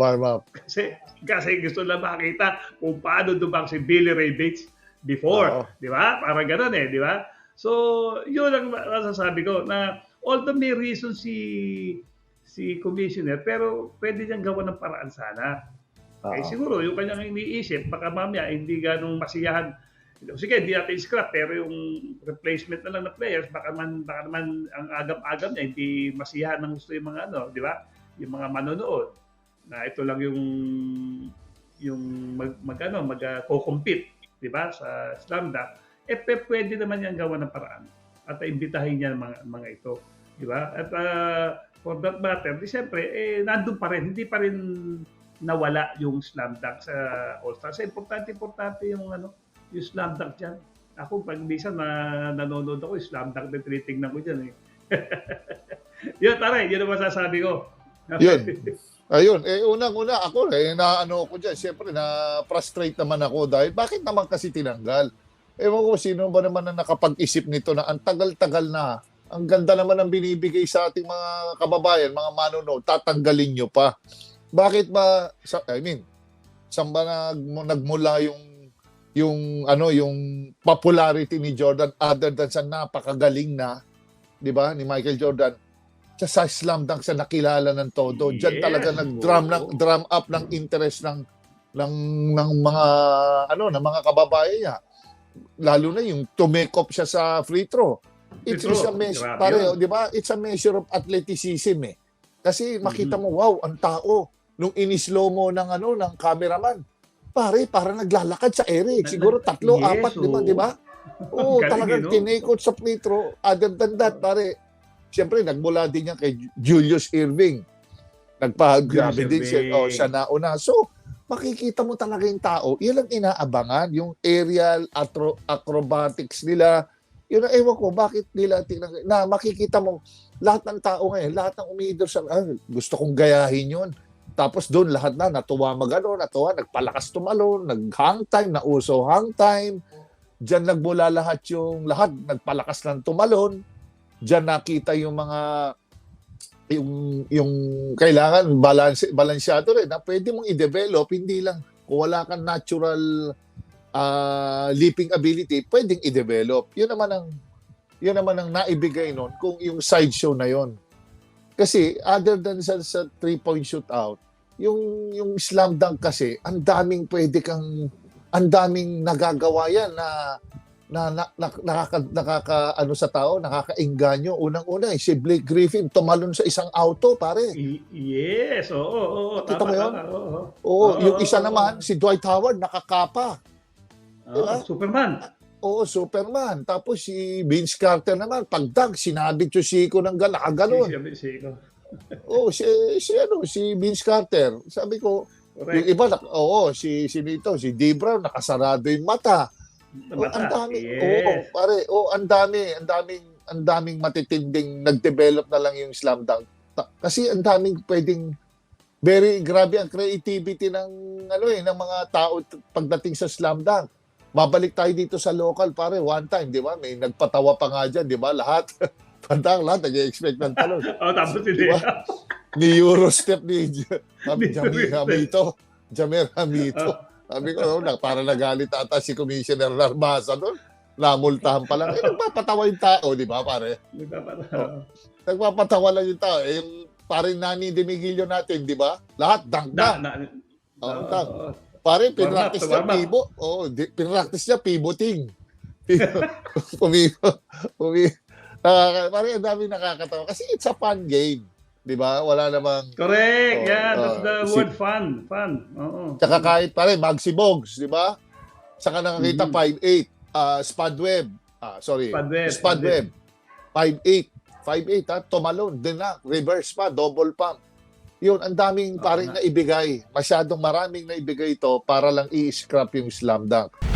Warm up. Kasi, kasi gusto lang makita kung paano dumang si Billy Ray Bates before. Oo. Di ba? Parang ganun eh, di ba? So, yun ang masasabi ko na although may reason si si commissioner, pero pwede niyang gawa ng paraan sana. Eh Oo. siguro yung kanyang iniisip, baka mamaya hindi ganong masiyahan. Sige, hindi natin scrap, pero yung replacement na lang na players, baka man, baka naman ang agam-agam niya, hindi masiyahan ng gusto yung mga ano, di ba? Yung mga manonood. Na ito lang yung yung mag, mag ano, mag uh, co-compete, di ba, sa slam dunk. Eh, pwede naman yan gawa ng paraan. At imbitahin niya mga, mga ito. Di ba? At uh, for that matter, di siyempre, eh, nandun pa rin. Hindi pa rin nawala yung slam dunk sa All-Star. Sa importante-importante yung ano, yung slam dunk dyan. Ako, pag minsan na nanonood ako, yung slam dunk na tinitingnan ko dyan eh. yun, taray, yun ang masasabi ko. Yun. Ayun, eh unang-una ako eh na ano ko diyan, siyempre na frustrate naman ako dahil bakit naman kasi tinanggal? Ewan ko sino ba naman na nakapag-isip nito na ang tagal-tagal na, ang ganda naman ang binibigay sa ating mga kababayan, mga manonood, tatanggalin nyo pa. Bakit ba, sa, I mean, saan ba nag, nagmula yung yung ano yung popularity ni Jordan other than sa napakagaling na 'di ba ni Michael Jordan sa, sa slam dunk sa nakilala ng todo. Diyan Yes. talaga nag-drum ng drum up ng interest ng ng ng mga ano ng mga kababayan niya. Lalo na yung to make up siya sa free throw. It's, Free it's a measure, pare, di ba? It's a measure of athleticism eh. Kasi makita Mm-hmm. mo, wow, ang tao nung inislow mo ng ano ng cameraman. Pare, para naglalakad sa Eric. Siguro tatlo, Yes, apat, di ba? Di ba? Oo, talagang eh, out sa free throw. Other than that, pare, siyempre, nagmula din yan kay Julius Irving. Nagpa-grabe din siya. Oh, siya nauna. So, makikita mo talaga yung tao. Yan ang inaabangan. Yung aerial atro- acrobatics nila. Yun ang ewan ko, bakit nila tinang na makikita mo lahat ng tao ngayon, lahat ng umiidol sa ah, gusto kong gayahin yun. Tapos doon lahat na natuwa magano, natuwa, nagpalakas tumalon, nag-hang time, nauso hang time. Diyan nagmula lahat yung lahat nagpalakas ng tumalon. Diyan nakita yung mga yung yung kailangan balance balansyado rin na pwede mong i-develop hindi lang kung wala kang natural ah, leaping ability pwedeng i-develop. Yun naman ang yun naman ang naibigay nun kung yung sideshow na yon kasi other than sa, sa three point shootout yung yung slam dunk kasi ang daming pwede kang ang daming nagagawa yan na na, na, na nakaka, nakaka ano sa tao nakakainganyo unang-una eh, si Blake Griffin tumalon sa isang auto pare Y- Yes, oo, oo, oo. Kita Tama, mo yun? tama, oo, oo. Oo, Oo, yung isa oo, naman, si Dwight Howard, nakakapa. Oo, Diba? Superman. Oo, Superman. Tapos si Vince Carter naman, pagdag, sinabit yung siko ng gal, nakaganon. Si- si- si- Oo, si, si, ano, si Vince Carter. Sabi ko, yung Correct. iba, nak- oo, si, si Nito, si D. Brown, nakasarado yung mata. Mata. ang dami. Yes. Oo, pare, oo, ang dami, ang daming, ang daming matitinding nag-develop na lang yung slam dunk. Kasi ang daming pwedeng very grabe ang creativity ng ano eh ng mga tao pagdating sa slam dunk. Babalik tayo dito sa local pare one time, di ba? May nagpatawa pa nga diyan, di ba? Lahat Pandang lahat nag-expect ng talon. Oh, tapos hindi. Diba? Ni Eurostep ni Jamir. Hamito. Jamir Hamito. Sabi ko, oh, para nagalit ata si Commissioner Narmasa doon. Namultahan pa lang. Eh, nagpapatawa yung tao, di ba, pare? Nagpapatawa. Nagpapatawa lang yung tao. Eh, yung parin nani Demigilio natin, di ba? Lahat, dunk Na, na. oo, tama. oo. Pare, pinractice niya pivo. Oo, di- pinractice niya pivoting. Pumivo. Pumivo. Nakaka, pare, ang dami nakakatawa. Kasi it's a fun game. Di ba? Wala namang... Correct. Oo, yeah, that's Si- word fun. Fun. Oo. Tsaka kahit pare, Maxi Bogs, di ba? Saka nakakita Mhm. 5'8". Uh, Spadweb. Ah, sorry. Spadweb, Spadweb. 5'8". 5'8", ha? Tumalon. Din na. Reverse pa. Double pump. Yun, ang daming Oo paring na ibigay. Masyadong maraming na ibigay ito para lang i-scrap yung slam dunk.